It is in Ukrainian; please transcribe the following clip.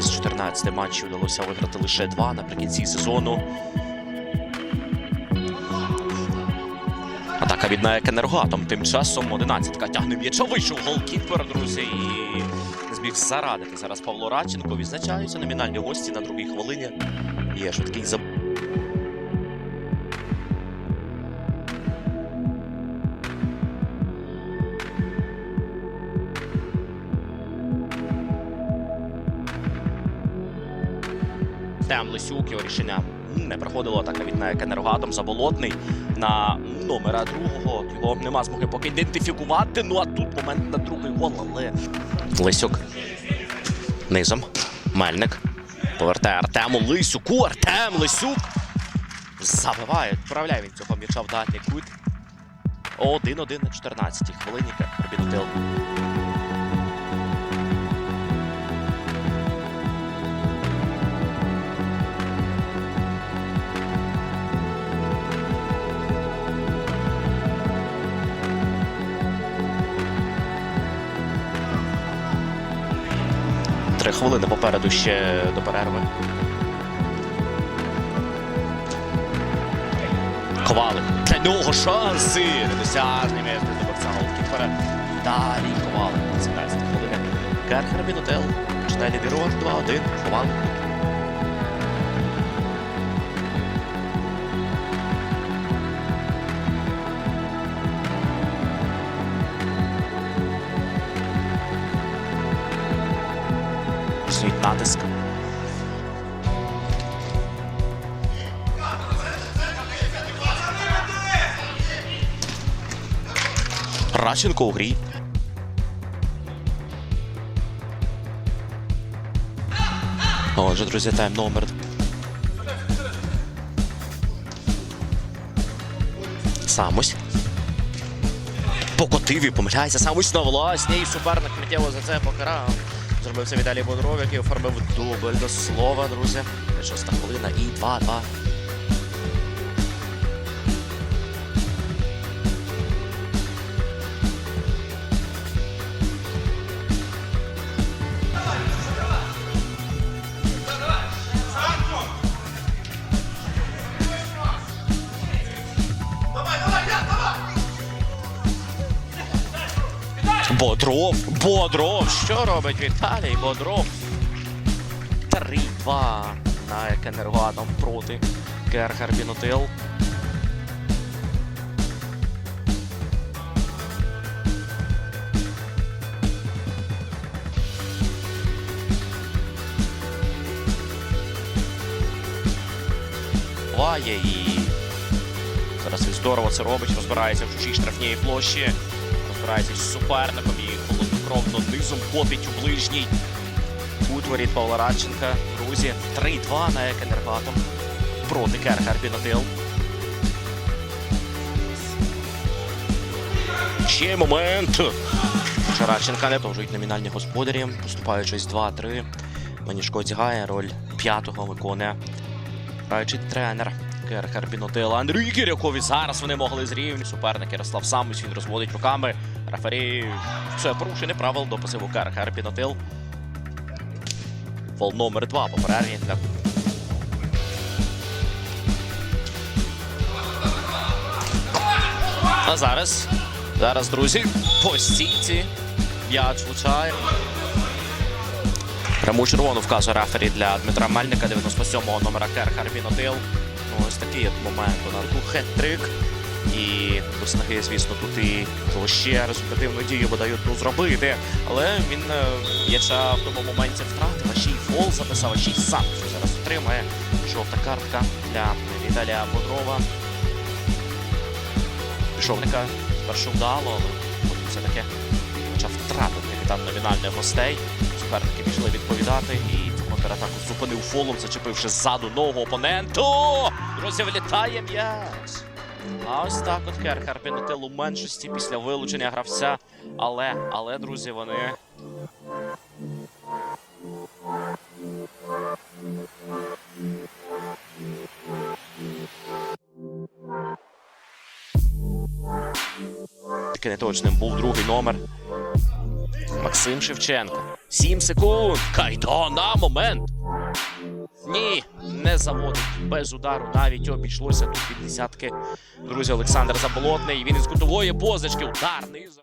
13 матчів вдалося виграти лише два наприкінці сезону. Атака від НАЕК Енергоатом. Тим часом 11-ка тягне м'яча. Вийшов голкіпер, друзі, і зміг зарадити. Зараз Павло Радченко відзначаються номінальні гості на другій хвилині. Є швидкий заб... Тем Лисюк, його рішення не проходило атака від НАЕК Енергоатом Заболотний на номера другого. Його нема змоги поки ідентифікувати. Ну а тут момент на другий гол, але Лисюк низом. Мельник. Повертає Артему Лисюку. Артем Лисюк. Забиває. Відправляє він цього м'яча в дальній кут. 1-1 на 14-й хвилині. Карбінотил. Три хвилини попереду ще до перерви. Ковалик. Для нього шанси. Недосяжний м'яч для добивця голкіпера. Далі Ковалик. 17 хвилини. Керхер Мінотел. Починає лідирувати 2-1. Ковалик. Світ натиск. Радченко у грі. Отже, друзі, тайм номер. Самусь. Покотив і помиляється. Самусь на власній. Суперник миттєво за це покарав. Зробив це Віталій Бодров, який оформив дубль до слова, друзі. Шоста хвилина і 2-2. Бодров, Бодров. Що робить Віталій Бодров? 3-2 на Екенергоатом проти Керхар Бінотил. Ває і зараз він здорово це робить, розбирається в чужій штрафній площі. З суперником і холоднокровно низом котить у ближній. Кут воріт Павла Радченка. Друзі, 3-2 на Екенергатом проти Керхар Бінотил. Ще момент. Радченка не продовжують номінальні господарі, поступаючись 2-3. Манішко тягає роль п'ятого виконує граючий тренер Керхар Бінотил. Андрій Кірякові зараз вони могли зрівняти. Суперник Ярослав Самусь він розводить руками. Рефері це порушення правил до пасиву Керхар Бінотил. Фол номер два по перерві для А зараз, зараз, друзі, по стійці. М'яч влучає. Пряму червону вказує рефері для Дмитра Мельника, 97-го номера Керхар Бінотил. Ну, ось такий момент нас хет-трик. І без ноги, звісно, тут і ще результативну дію видають ну, зробити. Але він е, м'яча в тому моменті втратив, а ще й фол записав, а ще й сам що зараз отримає. Жовта картка для Віталія Бодрова. Пішовника спершу вдало, але потім все-таки почав втратити капітан номінальних гостей. Суперники пішли відповідати і контратаку зупинив фолом, зачепивши ззаду ногу опоненту. Друзі, влітає м'яч. А ось так от Керхар Бінотел у меншості після вилучення гравця. Але, але, друзі, вони. Неточним був другий номер. Максим Шевченко. Сім секунд. Кайдана момент. Ні, не заводить без удару. Навіть обійшлося тут від десятки. Друзі, Олександр Заболотний. Він із кутової позички. Удар низом.